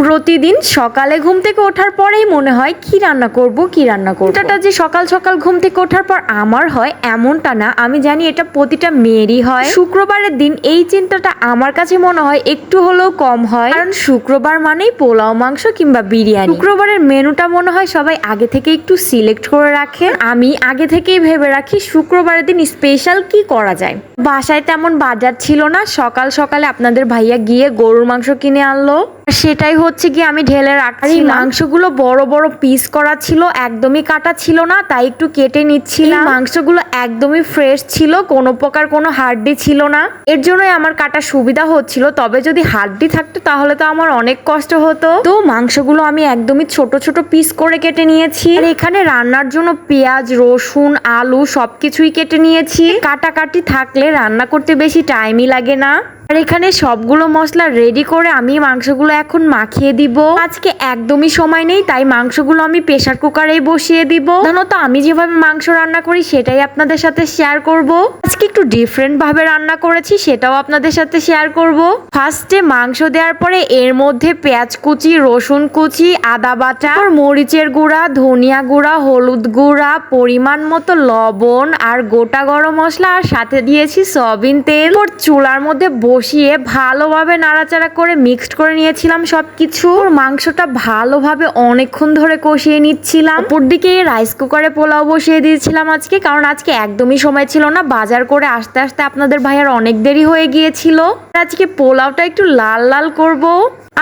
প্রতিদিন সকালে ঘুম থেকে ওঠার পরেই মনে হয়, কি রান্না করব, কি রান্না করব? এটা যে সকাল সকাল ঘুম থেকে ওঠার পর আমার হয়, এমনটা না। আমি জানি এটা প্রতিটা মেয়েরই হয়। শুক্রবারের দিন এই চিন্তাটা আমার কাছে মনে হয় একটু হলেও কম হয়। কারণ শুক্রবার মানেই পোলাও, মাংস কিংবা বিরিয়ানি। শুক্রবারের মেনুটা মনে হয় সবাই আগে থেকে একটু সিলেক্ট করে রাখে। আমি আগে থেকেই ভেবে রাখি শুক্রবারের দিন স্পেশাল কি করা যায়। বাসায় তেমন বাজার ছিল না। সকাল সকালে আপনাদের ভাইয়া গিয়ে গরুর মাংস কিনে আনলো। সেটাই হচ্ছে কি আমি ঢেলে রাখছি। মাংসগুলো বড় বড় পিস করা ছিল একদমই কাটা ছিল না তাই একটু কেটে নিচ্ছিলাম। মাংসগুলো একদমই ফ্রেশ ছিল কোনো প্রকার কোনো হাড্ডি ছিল না। এর জন্যই আমার কাটা সুবিধা হচ্ছিল তবে যদি হাড্ডি থাকতো তাহলে তো আমার অনেক কষ্ট হতো। তো মাংসগুলো আমি একদমই ছোট ছোট পিস করে কেটে নিয়েছি। আর এখানে রান্নার জন্য পেঁয়াজ রসুন আলু সবকিছুই কেটে নিয়েছি। কাটাকাটি থাকলে রান্না করতে বেশি টাইমই লাগে না। আর এখানে সবগুলো মশলা রেডি করে আমি মাংসগুলো এখন মাখিয়ে দিব। আজকে একদমই সময় নেই, তাই মাংসগুলো আমি প্রেসার কুকারেই বসিয়ে দিব। সাধারণত আমি যেভাবে মাংস রান্না করি সেটাই আপনাদের সাথে শেয়ার করব। আজকে একটু ডিফারেন্ট ভাবে রান্না করেছি, সেটাও আপনাদের সাথে শেয়ার করব। ফার্স্টে মাংস দেওয়ার পরে এর মধ্যে পেঁয়াজ কুচি, রসুন কুচি, আদা বাটা মরিচের গুঁড়া, ধনিয়া গুঁড়া, হলুদ গুঁড়া, পরিমাণ মতো লবণ আর গোটা গরম মশলা, আর সাথে দিয়েছি সয়াবিন তেল। ওর চুলার মধ্যে বসিয়ে ভালোভাবে নাড়াচাড়া করে মিক্সড করে নিয়েছিলাম সবকিছু। ওর মাংসটা ভালোভাবে অনেকক্ষণ ধরে কষিয়ে নিচ্ছিলাম। অপর দিকে রাইস কুকারে পোলাও বসিয়ে দিয়েছিলাম আজকে, কারণ আজকে একদমই সময় ছিল না। বাজার করে আসতে আসতে আপনাদের ভাইয়ার অনেক দেরি হয়ে গিয়েছিল। আজকে পোলাওটা একটু লাল লাল করব।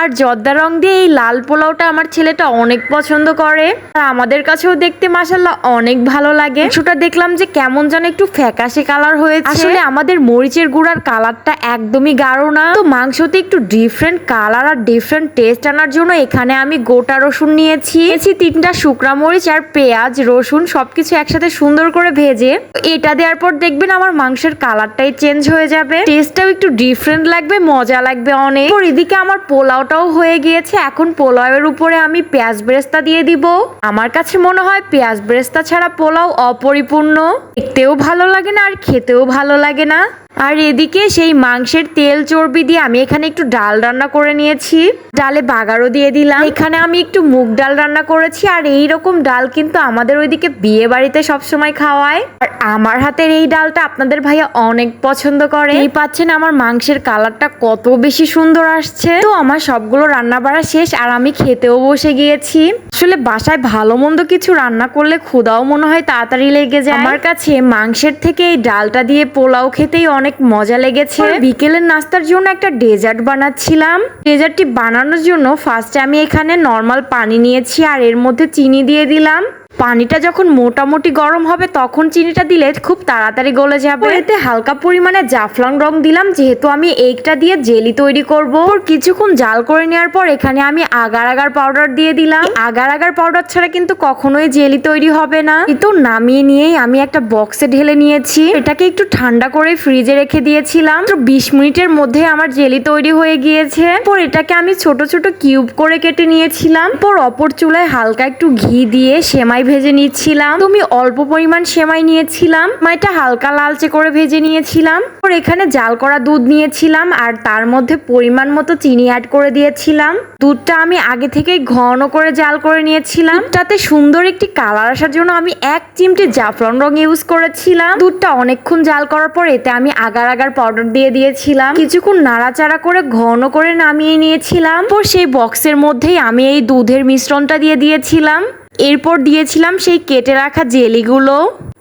আর জর্দা রং দিয়ে এই লাল পোলাওটা আমার ছেলেটা অনেক পছন্দ করে। আর আমাদের কাছেও দেখতে মাসাল্লাহ অনেক ভালো লাগে। সেটা দেখলাম যে কেমন যেন একটু ফ্যাকাশে কালার হয়েছে। আসলে আমাদের মরিচের গুঁড়ার কালারটা একদমই গাঢ় না? তো মাংসতে একটু ডিফারেন্ট কালার আর ডিফারেন্ট টেস্ট আনার জন্য এখানে আমি গোটা রসুন নিয়েছি। নিয়েছি তিনটা শুকনা মরিচ আর পেঁয়াজ, রসুন সবকিছু একসাথে সুন্দর করে ভেজে। এটা দেওয়ার পর দেখবেন আমার মাংসের কালারটাই চেঞ্জ হয়ে যাবে। টেস্টটাও একটু ডিফারেন্ট লাগবে, মজা লাগবে অনেক। ওর এদিকে আমার পোলাওটাও হয়ে গিয়েছে। এখন পোলাওয়ের উপরে আমি পেঁয়াজ ব্রেস্তা দিয়ে দিব। আমার কাছে মনে হয় পেঁয়াজ ব্রেস্তা ছাড়া পোলাও অপরিপূর্ণ। দেখতেও ভালো লাগে না আর খেতেও ভালো লাগে না। আর এদিকে সেই মাংসের তেল চর্বি দিয়ে আমি এখানে একটু ডাল রান্না করে নিয়েছি। ডালে বাগারও দিয়ে দিলাম। এখানে আমি একটু মুগ ডাল রান্না করেছি আর এই রকম ডাল কিন্তু আমাদের ওইদিকে বিয়ে বাড়িতে সবসময় খাওয়ায়। আর আমার হাতের এই ডালটা আপনাদের ভাইয়া অনেক পছন্দ করে। এই পাচ্ছেন আমার মাংসের কালারটা কত বেশি সুন্দর আসছে। তো আমার সবগুলো রান্না বাড়া শেষ আর আমি খেতেও বসে গিয়েছি। আসলে বাসায় ভালো মন্দ কিছু রান্না করলে ক্ষুদাও মনে হয় তাড়াতাড়ি লেগে যায়। আমার কাছে মাংসের থেকে এই ডালটা দিয়ে পোলাও খেতেই অনেক মজা লেগেছে। বিকেলের নাস্তার জন্য একটা ডেজার্ট বানাচ্ছিলাম। ডেজার্টটি বানানোর জন্য ফার্স্টে আমি এখানে নর্মাল পানি নিয়েছি আর এর মধ্যে চিনি দিয়ে দিলাম। পানিটা যখন মোটামুটি গরম হবে তখন চিনিটা দিলে খুব তাড়াতাড়ি গলে যাবে। এতে হালকা পরিমাণে জাফলং রং দিলাম যেহেতু আমি এইটা দিয়ে জেলি তৈরি করব। ওর কিছুক্ষণ জাল করে নেওয়ার পর এখানে আমি আগার আগার পাউডার দিয়ে দিলাম। আগার আগার পাউডার ছাড়া কিন্তু কখনোই জেলি তৈরি হবে না। কিন্তু নামিয়ে নিয়েই আমি একটা বক্সে ঢেলে নিয়েছি। এটাকে একটু ঠান্ডা করে ফ্রিজে রেখে দিয়েছিলাম। তো বিশ মিনিটের মধ্যে আমার জেলি তৈরি হয়ে গিয়েছে। পর এটাকে আমি ছোট ছোট কিউব করে কেটে নিয়েছিলাম। পর অপর চুলায় হালকা একটু ঘি দিয়ে সেমাই ভেজে নিচ্ছিলাম। তুমি অল্প পরিমাণ সেমাই নিয়েছিলাম সেমাইটা হালকা লালচে করে ভেজে নিয়েছিলাম। পর এখানে জাল করা দুধ নিয়েছিলাম আর তার মধ্যে পরিমাণ মতো চিনি অ্যাড করে দিয়েছিলাম। দুধটা আমি আগে থেকেই ঘন করে জাল করে নিয়েছিলাম। তাতে সুন্দর একটি কালার আসার জন্য আমি এক চিমটি জাফরান রং ইউজ করেছিলাম। দুধটা অনেকক্ষণ জাল করার পর এতে আমি আগার আগার পাউডার দিয়ে দিয়েছিলাম। কিছুক্ষণ নাড়াচাড়া করে ঘন করে নামিয়ে নিয়েছিলাম। পর সেই বক্সের মধ্যেই আমি এই দুধের মিশ্রণটা দিয়ে দিয়েছিলাম। এরপর দিয়েছিলাম সেই কেটে রাখা জেলিগুলো।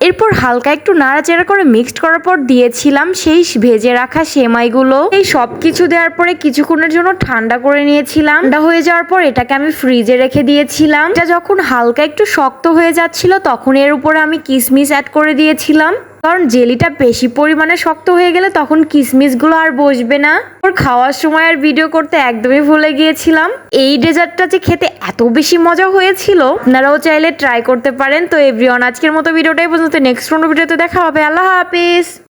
এরপর হালকা একটু নাড়াচাড়া করে মিক্সড করার পর দিয়েছিলাম সেই ভেজে রাখা সেমাইগুলো। এই সব কিছু দেওয়ার পরে কিছুক্ষণের জন্য ঠান্ডা করে নিয়েছিলাম। ঠান্ডা হয়ে যাওয়ার পর এটাকে আমি ফ্রিজে রেখে দিয়েছিলাম। যখন হালকা একটু শক্ত হয়ে যাচ্ছিল, তখন এর উপরে আমি কিসমিস অ্যাড করে দিয়েছিলাম। কারণ জেলিটা বেশি পরিমাণে শক্ত হয়ে গেলে তখন কিসমিসগুলো আর বসবে না। ওর খাওয়ার সময় আর ভিডিও করতে একদমই ভুলে গিয়েছিলাম। এই ডেজার্টটা যে খেতে এত বেশি মজা হয়েছিল, আপনারাও চাইলে ট্রাই করতে পারেন। তো এভরিওয়ান আজকের মতো ভিডিওটাই পর্যন্ত। নেক্সট কোনো ভিডিওতে দেখা হবে। আল্লাহ হাফিজ।